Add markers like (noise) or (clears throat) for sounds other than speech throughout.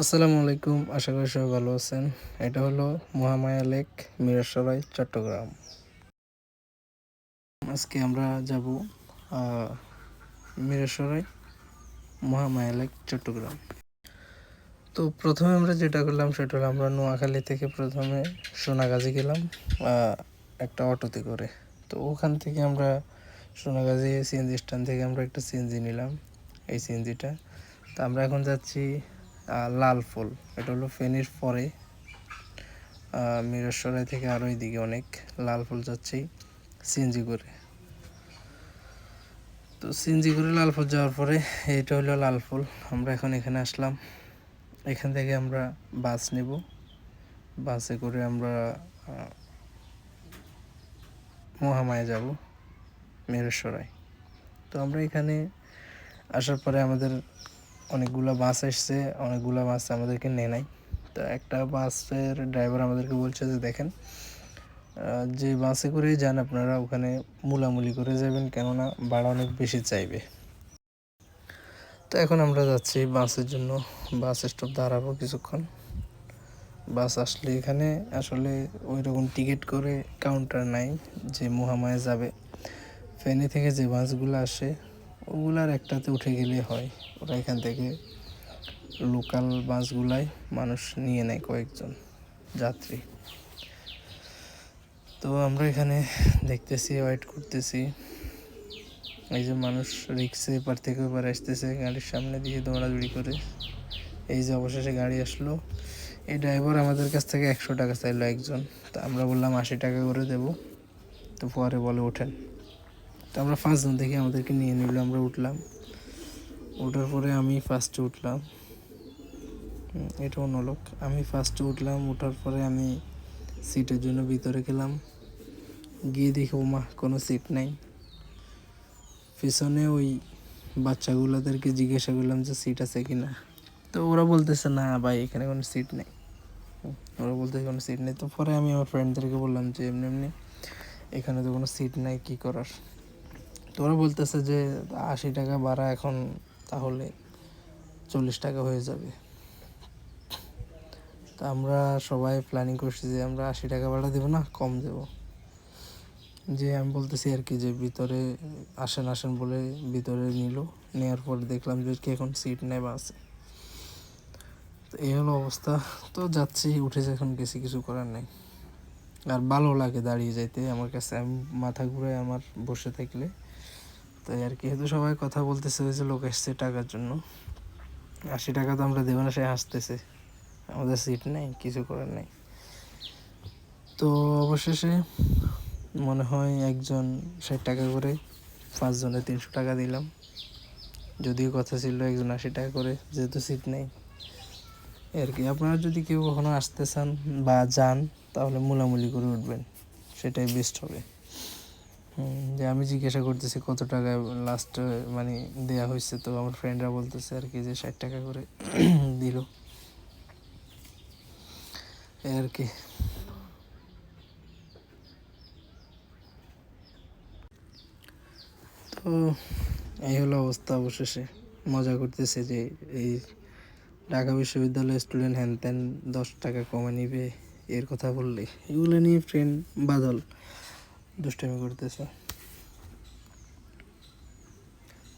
আসসালামু আলাইকুম, আশা করি সবাই ভালো আছেন। এটা হলো মহামায়া লেক মিরসরাই চট্টগ্রাম। আজকে আমরা যাব মিরসরাই মহামায়া লেক, চট্টগ্রাম। তো প্রথমে আমরা যেটা করলাম সেটা হলো আমরা নোয়াখালী থেকে প্রথমে সোনাগাজী গেলাম একটা অটোতে করে। তো ওখান থেকে আমরা সোনাগাজী সিএনজি স্ট্যান্ড থেকে আমরা একটা সিএনজি নিলাম, এই সিএনজিটা। তো আমরা এখন যাচ্ছি লাল ফুল। এটা হলো ফেনীর পরে। মিরসরাই থেকে আরও এদিকে অনেক লাল ফুল যাচ্ছি সিএনজি করে তো সিএনজি করে লাল ফুল যাওয়ার পরে এটা হলো লাল ফুল। আমরা এখন এখানে আসলাম। এখান থেকে আমরা বাস নেব। বাসে করে আমরা মহামায়া যাব মিরসরাই। তো আমরা এখানে আসার পরে আমাদের অনেকগুলো বাস এসছে, অনেকগুলো বাস আমাদেরকে নেয় নাই। তো একটা বাসের ড্রাইভার আমাদেরকে বলছে যে, দেখেন যে বাসে করে যান আপনারা, ওখানে মুলামুলি করে যাবেন, কেননা ভাড়া অনেক বেশি চাইবে। তো এখন আমরা যাচ্ছি বাসের জন্য। বাস স্টপ দাঁড়াবো কিছুক্ষণ। বাস আসলে এখানে আসলে ওই রকম টিকিট করে কাউন্টার নাই যে মহামায়া যাবে। ফেনী থেকে যে বাসগুলো আসে ওগুলার একটাতে উঠে গেলে হয়। ওরা এখান থেকে লোকাল বাসগুলাই মানুষ নিয়ে নেয় কয়েকজন যাত্রী। তো আমরা এখানে দেখতেছি ওয়েট করতেছি। এই যে মানুষ রিক্সে এপার থেকে ওপার আসতেছে গাড়ির সামনে দিয়ে দৌড়াদৌড়ি করে। এই যে অবশেষে গাড়ি আসলো। এই ড্রাইভার আমাদের কাছ থেকে একশো টাকা চাইলো একজন। তা আমরা বললাম আশি টাকা করে দেব। তো পরে বলে ওঠেন। তো আমরা পাঁচজন থেকে আমাদেরকে নিয়ে নিল, আমরা উঠলাম। ওঠার পরে আমি ফার্স্টে উঠলাম। এটা অন্য লোক। আমি ফার্স্টে উঠলাম ওঠার পরে আমি সিটের জন্য ভিতরে গেলাম। গিয়ে দেখি, ওমা, কোনো সিট নাই। পিছনে ওই বাচ্চাগুলোদেরকে জিজ্ঞাসা করলাম যে সিট আছে কি না তো ওরা বলতেছে, না ভাই, এখানে কোনো সিট নেই। ওরা বলতেছে, কোনো সিট নেই। তো পরে আমি আমার ফ্রেন্ডদেরকে বললাম যে, এমনি এমনি, এখানে তো কোনো সিট নাই, কি করার? তো ওরা বলতেছে যে আশি টাকা ভাড়া এখন তাহলে চল্লিশ টাকা হয়ে যাবে। তা আমরা সবাই প্ল্যানিং করছি যে আমরা আশি টাকা ভাড়া দেবো না, কম দেব। যে আমি বলতেছি আর কি যে ভিতরে আসেন আসেন বলে ভিতরে নিল। নেওয়ার পরে দেখলাম যে কি এখন সিট নেই বাসে তো এই হলো অবস্থা। তো যাচ্ছি, উঠেছে এখন গেছি, কিছু করার নেই। আর ভালো লাগে দাঁড়িয়ে যাইতে। আমার কাছে আমি মাথা ঘুরে আমার বসে থাকলে। তাই আর কি। যেহেতু সবাই কথা বলতেছে যে, লোক এসছে টাকার জন্য। আশি টাকা তো আমরা দেবো না সে হাসতেছে আমাদের সিট নেই, কিছু করার নেই। তো অবশেষে মনে হয় একজন ষাট টাকা করে পাঁচজনে তিনশো টাকা দিলাম। যদিও কথা ছিল একজন আশি টাকা করে, যেহেতু সিট নেই। আর কি, আপনারা যদি কেউ কখনো আসতে চান বা যান, তাহলে মুলামুলি করে উঠবেন। সেটাই বেস্ট হবে। যে আমি জিজ্ঞাসা করতেছি কত টাকা লাস্ট মানে দেয়া হয়েছে, তো আমার ফ্রেন্ডরা বলতেছে আর কি যে ষাট টাকা করে (clears throat) দিল। আর কি। তো এই হলো অবস্থা অবশেষে। মজা করতেছে যে এই ঢাকা বিশ্ববিদ্যালয়ের স্টুডেন্ট হ্যান ত্যান দশ টাকা কমে নিবে, এর কথা বললে এগুলো নিয়ে ফ্রেন্ড বাদল। দুষ্টামি করতেছে।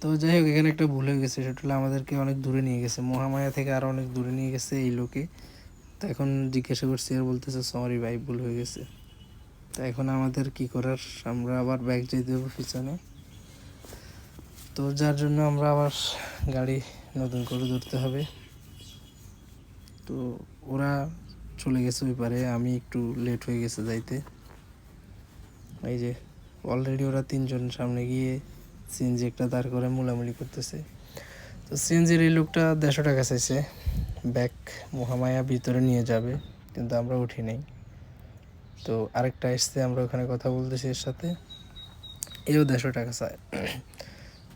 তো যাই হোক, এখানে একটা ভুল হয়ে গেছে। সেটা হলো আমাদেরকে অনেক দূরে নিয়ে গেছে। মহামায়া থেকে আরও অনেক দূরে নিয়ে গেছে এই লোকে। তো এখন জিজ্ঞাসা করছি, আর বলতেছে সরি ভাই, ভুল হয়ে গেছে। তো এখন আমাদের কি করার? আমরা আবার ব্যাগ যেতে দেবো পিছনে। তো যার জন্য আমরা আবার গাড়ি নতুন করে ধরতে হবে। তো ওরা চলে গেছে ওই পারে। আমি একটু লেট হয়ে গেছে যাইতে। এই যে অলরেডি ওরা তিনজন সামনে গিয়ে সিএনজি একটা দাঁড় করে মোলামুলি করতেছে। তো সিএনজির এই লোকটা দেড়শো টাকা চাইছে। ব্যাক মহামায়া ভিতরে নিয়ে যাবে, কিন্তু আমরা উঠি নাই। তো আরেকটা এসছে, আমরা ওখানে কথা বলতেছি এর সাথে। এও দেড়শো টাকা চায়।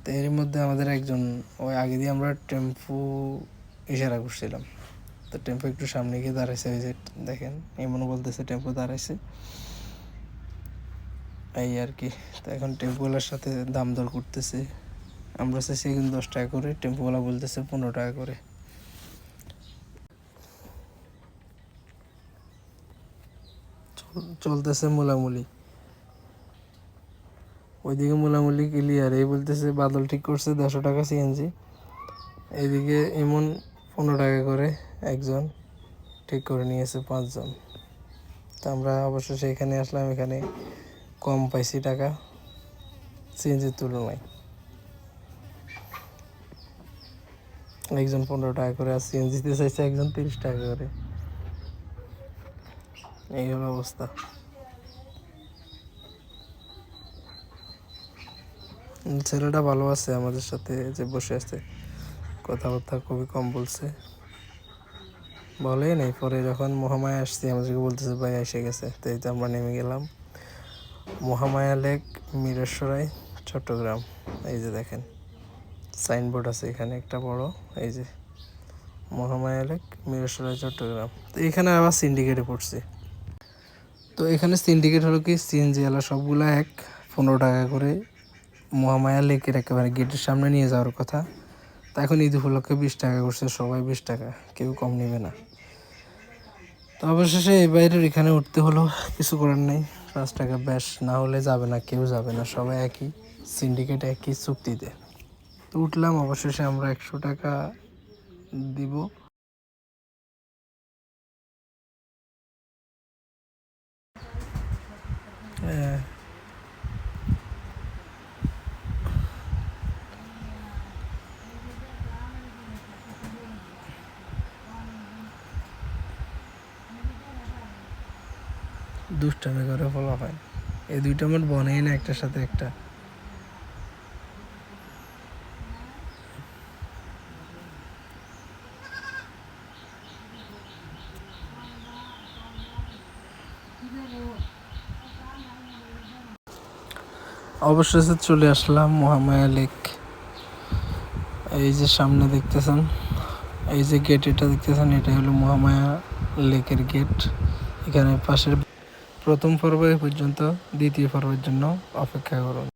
তো এর মধ্যে আমাদের একজন, ওই আগে দিয়ে আমরা টেম্পু ইশারা করছিলাম। তো টেম্পু একটু সামনে গিয়ে দাঁড়াইছে, ওই যে দেখেন, এমনও বলতেছে টেম্পু দাঁড়াইছে। এই আর কি। তো এখন টেম্পুওয়ালার সাথে দাম দর করতেছে। আমরা চাইছি কিন্তু দশ টাকা করে, টেম্পোওয়ালা বলতেছে পনেরো টাকা করে। চলতেছে মোলামুলি। ওইদিকে মোলামুলি ক্লিয়ার এই বলতেছে বাদল ঠিক করছে দেড়শো টাকা সিএনজি এইদিকে এমন পনেরো টাকা করে একজন, ঠিক করে নিয়েছে পাঁচজন। তো আমরা অবশ্য সেখানে আসলাম, এখানে কম পাইছি টাকা সিএনজির তুলনায়। একজন পনেরো টাকা করে আর সিএনজিতে চাইছে একজন তিরিশ টাকা করে। এই হলো অবস্থা। ছেলেটা ভালো আছে, আমাদের সাথে যে বসে আছে, কথাবার্তা খুবই কম বলছে। বলেই নাই, পরে যখন মহামায়া আসছি, আমাদেরকে বলতেছে, ভাই, এসে গেছে। তো এই তো আমরা নেমে গেলাম। মহামায়া লেক, মিরেশ্বরাই, চট্টগ্রাম। এই যে দেখেন সাইনবোর্ড আছে এখানে একটা বড়, এই যে মহামায়া লেক, মিরেশ্বরাই, চট্টগ্রাম। তো এখানে আবার সিন্ডিকেটে পড়ছি। তো এখানে সিন্ডিকেট হলো কি? সিএনজি আলা সবগুলা এক, পনেরো টাকা করে মহামায়া লেকের একেবারে গেটের সামনে নিয়ে যাওয়ার কথা। তা এখন ঈদ উপলক্ষে বিশ টাকা করছে, সবাই বিশ টাকা, কেউ কম নেবে না। তো অবশেষে এই বাইরের এখানে উঠতে হলো, কিছু করার নেই। পাঁচ টাকা ব্যাস, না হলে যাবে না, কেউ যাবে না, সবাই একই সিন্ডিকেট একই চুক্তিতে। তো উঠলাম, অবশেষে আমরা একশো টাকা দিব। হ্যাঁ দুষ্টামি করে ফলা হয় এই দুইটা আমার বনেই না একটার সাথে একটা। অবশেষে চলে আসলাম মহামায়া লেক। এই যে সামনে দেখতেছেন, এই যে গেট এটা দেখতেছেন এটা হলো মহামায়া লেকের গেট এখানে পাশের প্রথম পর্ব পর্যন্ত দ্বিতীয় পর্বের জন্য অপেক্ষা করুন।